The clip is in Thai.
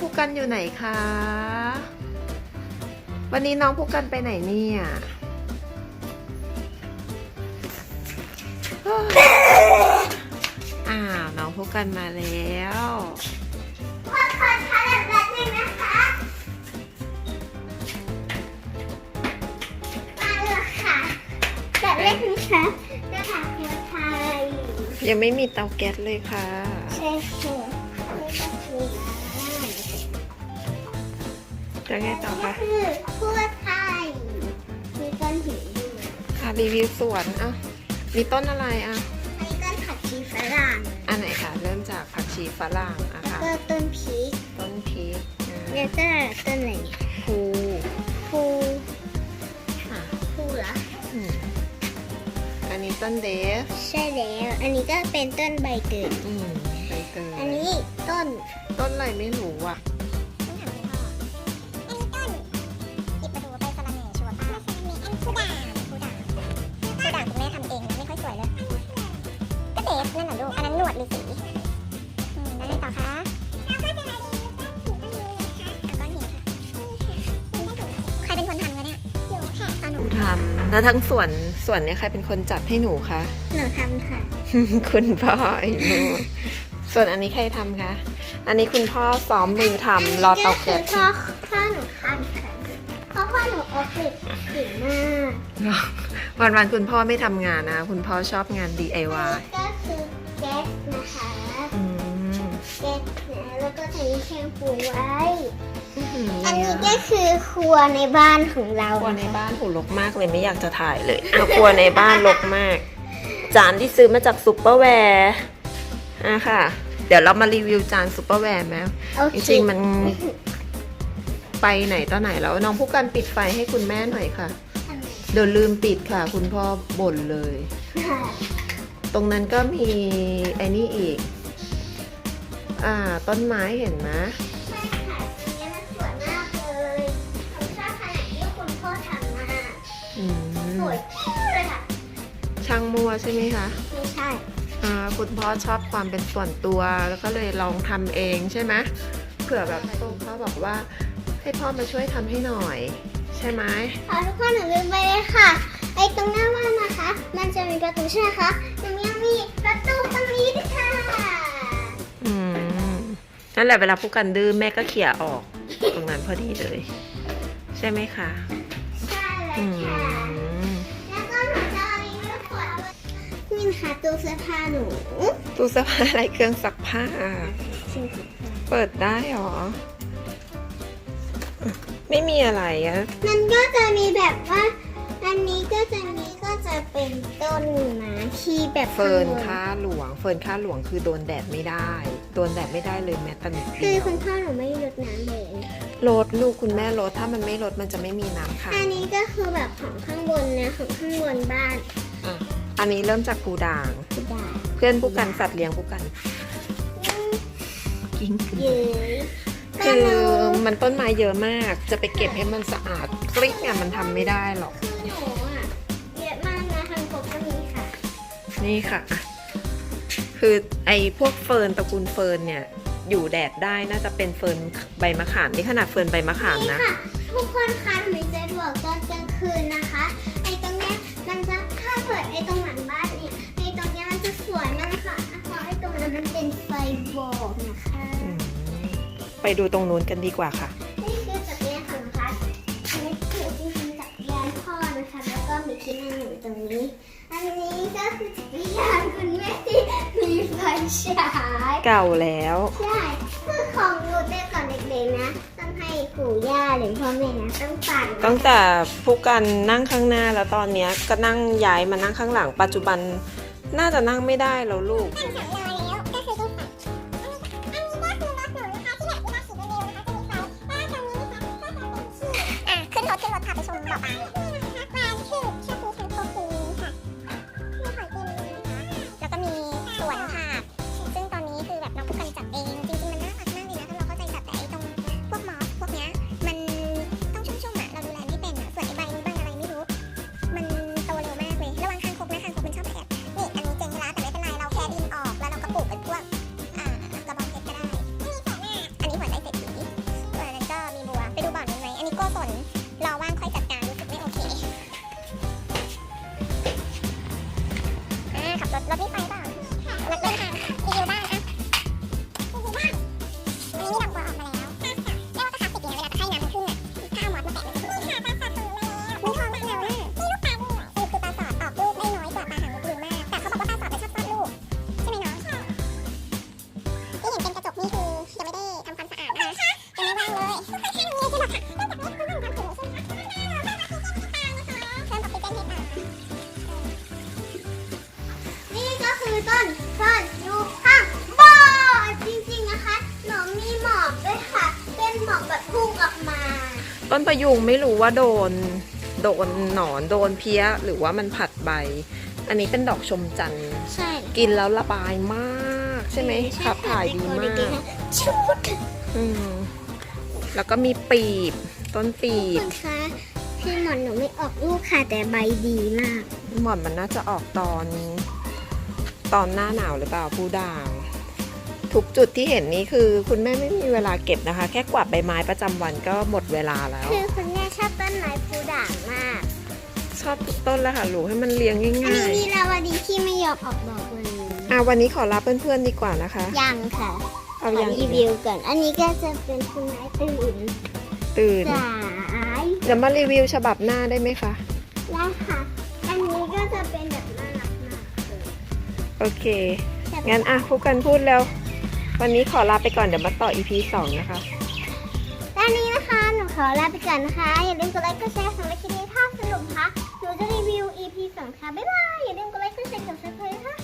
ผู้กันอยู่ไหนคะ วันนี้น้องผู้กันไปไหนเนี่ยเฮ้ยอ้าว น้องผู้กันมาแล้วขอขอทานแบบนึงนะคะมาเลยค่ะแบบเล็กนะคะจะถามหัวไทยยังไม่มีเตาแก๊สเลยค่ะ ใช่ค่ะนี่ก็คือ จะไงต่อก็คะคือหัวไทยมีก้อนหินด้วยอะรีวิวสวนอะมีต้นอะไรอะอันนี้ต้นผักชีฝรั่งอันไหนคะเริ่มจากผักชีฝรั่งอะแล้วค่ะก็ต้นพริกต้นพริกอ่าแล้วก็ต้นอะไรเนี่ยภูภูอะภูเหรออืมอันนี้ต้นเดฟใช่แล้วอันนี้ก็เป็นต้นใบเตยอืมใบเตยอันนี้ต้นต้นอะไรไม่รู้อะ วดหรือสีอืมแล้วไงต่อคะแล้วก็จะมาดูต้นหินต้นนี้นะคะก้อนหินค่ะใครเป็นคนทำกันเนี่ยหนูค่ะตอนหนูผู้ทำแล้วทั้งสวนสวนเนี้ยใครเป็นคนจัดให้หนูคะ หนูทำค่ะ คุณพ่อไอ้หนูส่วนอันนี้ใครทำคะ อันนี้คุณพ่อซ้อมมือทำรอเตาแก๊สพ่อพ่อหนูทำค่ะเพราะพ่อหนูออฟฟิศเก่งมากวันวันๆคุณพ่อไม่ทำงานนะ คุณพ่อชอบงาน DIY ก็คือแก๊ สนะคะอืมแก๊สนะแล้วก็ใช้แชมพูไว้อื้อหืออันนี้ก็คือครัวในบ้านของเราครัวในบ้านหูรกมากเลยไม่อยากจะถ่ายเลยเอาครัวในบ้านรกมาก จานที่ซื้อมาจากซุปเปอร์แวร์อะค่ะ เดี๋ยวเรามารีวิวจานซุปเปอร์แวร์ไหมโอจเคริงๆมันไปไหนต่อไหนแล้วน้องผู้กันปิดไฟให้คุณแม่หน่อยค่ะ เดี๋ยวลืมปิดค่ะ คุณพ่อบ่นเลย ตรงนั้นก็มีไอ้นี่อีก อ่า ต้นไม้เห็นไหมใช่ค่ะอันนี้มันสวยมากเลยผมชอบขนาดที่คุณพ่อทำมากอืมสวยเลยค่ะ ช่างมัวใช่ไหมคะไม่ใช่ อ่าคุณพ่อชอบความเป็นส่วนตัว แล้วก็เลยลองทำเองใช่ไหมเผื่อแบบพ่อบอกว่า ให้พ่อมาช่วยทำให้หน่อย ใช่ไหมขอทุกคนหนูลืมไปเลยค่ะ ไอ้ตรงหน้าบ้านนะคะ มันจะมีประตูใช่ไหมคะหนูยังมีประ ตูตรงนี้ด้วยค่ะอืมนั่นแหละเวลาผู้กันดื้อแม่ก็เขี่ยออกตรงนั้นพอดีเลย ใช่ไหมคะใช่เลอืยค่ะ มแล้วก็หนูจะเอาอันนี้มาขวดนี่นะคะตู้เสื้อผ้าหนูตู้เสื้อผ้าอะไรเครื่องซักผ้าซึ่งเปิดได้หรอ ไม่มีอะไรอะมันก็จะมีแบบว่า อันนี้ก็จะมีก็ จะเป็นต้นไม้ที่แบบเฟิร์นข้างบค่าหลวง เฟิร์นค่าหลวงคือโดนแดดไม่ได้ โดนแดดไม่ได้เลยแม้แต่นิดคืเดีอยวคุณพ่อหนูไม่รดน้ำเลยลดลูกคุณแม่ลดถ้ามันไม่ลดมันจะไม่มีน้ำค่ะอันนี้ก็คือแบบของข้างบนนะของข้างบนบ้านอะอันนี้เริ่มจากปูด่างคือด่าเพื่อนผู้กันสัตว์เลี้ยงผู้กัน กิ้งเย้ยคือมันต้นไม้เยอะมาก จะไปเก็บให้มันสะอาดกริ๊กเนี่ยมันทำไม่ได้หรอกคือหนูอะ นี่ค่ะ คือไอ้พวกเฟิร์นตระกูลเฟิร์นเนี่ย อยู่แดดได้น่าจะเป็นเฟิร์นใบมะขามนี่ขนาดเฟิร์นใบมะขามนี่นะค่ะทุกคนคะหนูจะบอกตอนกลางคืนนะคะ ไอ้ตรงเนี้ยมันจะถ้าเปิดไอ้ตรงหลังบ้านเนี่ยไอ้ตรงเนี้ยมันจะสวยมากค่ะเพราะไอ้ตรงนั้นมันเป็นไฟบอกนะคะอืมไปดูตรงนู้นกันดีกว่าค่ะนี่คือจักรยานของพัดอันนี้คือจริงๆจักรยานพ่อนะคะแล้วก็มีที่นั่งอยู่ตรงนี้อันนี้ ไฟฉายเก่าแล้ว ใช่คือของหนูแต่ก่อนเด็กๆนะ ต้องให้ปู่ย่าหรือพ่อแม่นะต้องปั่นตั้งแต่ผู้กันนั่งข้างหน้าแล้วตอนเนี้ยก็นั่งย้ายมานั่งข้างหลัง ปัจจุบันน่าจะนั่งไม่ได้แล้วลูกสามร้อยแล้วก็คือได้ปั่นอันนี้อันนี้ก็คือรถหนูนะคะที่แบบเวลาขี่เร็วๆนะคะจะมีไฟบ้านตรงนี้นะคะก็จะเป็นที่อะขึ้นรถขึ้นรถพาไปชมบ่อปลานี่นะคะปลา ต้นเฟิร์นอยู่ข้างบ่อจริงๆนะคะ หนูมีหมอกด้วยค่ะ เป็นหมอกแบบพุ่งออกมา ต้นประยุงไม่รู้ว่าโดน โดนหนอนโดนเพี้ย หรือว่ามันผัดใบ อันนี้เป็นดอกชมจันทร์ใช่กินแล้วระบายมาก ใช่ไหมขับถ่ายดีมากชุดอืมแล้วก็มีปีบ ต้นปีบค่ะพี่หมอนหนูไม่ออกลูกค่ะแต่ใบดีมาก หมอนมันน่าจะออกตอนนี้ ตอนหน้าหนาวหรือเปล่าผู้ด่างทุกจุดที่เห็นนี้คือ คุณแม่ไม่มีเวลาเก็บนะคะ แค่กวาดใบไม้ประจำวันก็หมดเวลาแล้ว คือคุณแม่ชอบต้นไม้พูด่างมาก ชอบทุกต้นแล้วค่ะลูกให้มันเลี้ยงอันง่านี้ยมีลาวดีที่ไม่ยอมออกดอกเลยๆอะวันนี้ขอลาเพื่อนๆดีกว่านะคะ ยังค่ะเอาขอยังรีวิวก่อน อันนี้ก็จะเป็นคุณไม้ตื่น ตื่นสายเดี๋ยวมารีวิวฉบับหน้าได้ไหมคะ ได้ค่ะ อันนี้ก็จะเป็นแบบ โอเค งั้นอะพูดกันพูดแล้ว วันนี้ขอลาไปก่อนเดี๋ยวมาต่อ EP สองนะคะด้านนี้นะคะ หนูขอลาไปก่อนนะคะ อย่าลืมกดไลค์กดแชร์สำหรับคลิปนี้ถ้าสนุกค่ะหนูจะรีวิว EP 2 ค่ะ บ๊ายบาย อย่าลืมกดไลค์กดแชร์กับซับสไครต์ค่ะ